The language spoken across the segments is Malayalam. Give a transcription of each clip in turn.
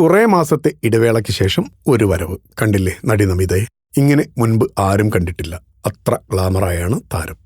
കുറേ മാസത്തെ ഇടവേളയ്ക്ക് ശേഷം ഒരു വരവ്. കണ്ടില്ലേ നടി നമിതയെ? ഇങ്ങനെ മുൻപ് ആരും കണ്ടിട്ടില്ല. അത്ര ഗ്ലാമറായാണ് താരം.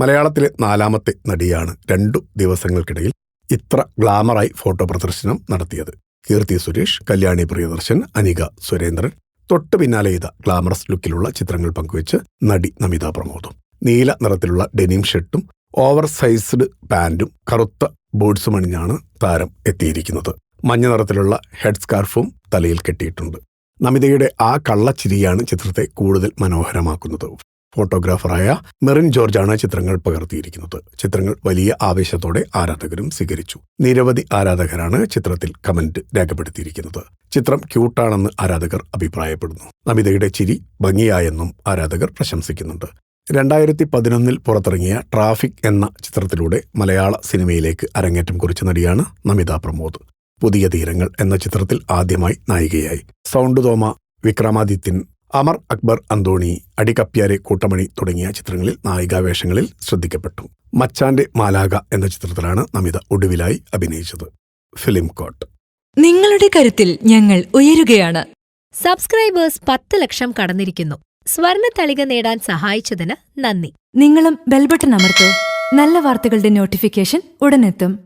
മലയാളത്തിലെ നാലാമത്തെ നടിയാണ് രണ്ടു ദിവസങ്ങൾക്കിടയിൽ ഇത്ര ഗ്ലാമറായി ഫോട്ടോ പ്രദർശനം നടത്തിയത്. കീർത്തി സുരേഷ് കല്യാണി പ്രിയദർശൻ അനിക സുരേന്ദ്രൻ. തൊട്ടു പിന്നാലെ ചെയ്ത ഗ്ലാമറസ് ലുക്കിലുള്ള ചിത്രങ്ങൾ പങ്കുവച്ച് നടി നമിത പ്രമോദും. നീല നിറത്തിലുള്ള ഡെനിം ഷർട്ടും ഓവർ സൈസ്ഡ് പാന്റും കറുത്ത ബോഡ്സുമണിഞ്ഞാണ് താരം എത്തിയിരിക്കുന്നത്. മഞ്ഞ നിറത്തിലുള്ള ഹെഡ് സ്കാർഫും തലയിൽ കെട്ടിയിട്ടുണ്ട്. നമിതയുടെ ആ കള്ളച്ചിരിയാണ് ചിത്രത്തെ കൂടുതൽ മനോഹരമാക്കുന്നത്. ഫോട്ടോഗ്രാഫറായ മെറിൻ ജോർജാണ് ചിത്രങ്ങൾ പകർത്തിയിരിക്കുന്നത്. ചിത്രങ്ങൾ വലിയ ആവേശത്തോടെ ആരാധകരും സ്വീകരിച്ചു. നിരവധി ആരാധകരാണ് ചിത്രത്തിൽ കമന്റ് രേഖപ്പെടുത്തിയിരിക്കുന്നത്. ചിത്രം ക്യൂട്ടാണെന്ന് ആരാധകർ അഭിപ്രായപ്പെടുന്നു. നമിതയുടെ ചിരി ഭംഗിയായെന്നും ആരാധകർ പ്രശംസിക്കുന്നുണ്ട്. രണ്ടായിരത്തി പതിനൊന്നിൽ പുറത്തിറങ്ങിയ ട്രാഫിക് എന്ന ചിത്രത്തിലൂടെ മലയാള സിനിമയിലേക്ക് അരങ്ങേറ്റം കുറിച്ച നടിയാണ് നമിത പ്രമോദ്. പുതിയ തീരങ്ങൾ എന്ന ചിത്രത്തിൽ ആദ്യമായി നായികയായി. സൗണ്ട് തോമ വിക്രമാദിത്യൻ അമർ അക്ബർ അന്തോണി അടികപ്പ്യാരെ കൂട്ടമണി തുടങ്ങിയ ചിത്രങ്ങളിൽ നായികാവേഷങ്ങളിൽ ശ്രദ്ധിക്കപ്പെട്ടു. മച്ചാന്റെ മാലാക എന്ന ചിത്രത്തിലാണ് നമിത ഒടുവിലായി അഭിനയിച്ചത്. ഫിലിം കോട്ട്. നിങ്ങളുടെ കരുത്തിൽ ഞങ്ങൾ ഉയരുകയാണ്. സബ്സ്ക്രൈബേഴ്സ് പത്ത് ലക്ഷം കടന്നിരിക്കുന്നു. സ്വർണ തളിക നേടാൻ സഹായിച്ചതിന് നന്ദി. നിങ്ങളും ബെൽബട്ടൺ അമർത്തോ. നല്ല വാർത്തകളുടെ നോട്ടിഫിക്കേഷൻ ഉടനെത്തും.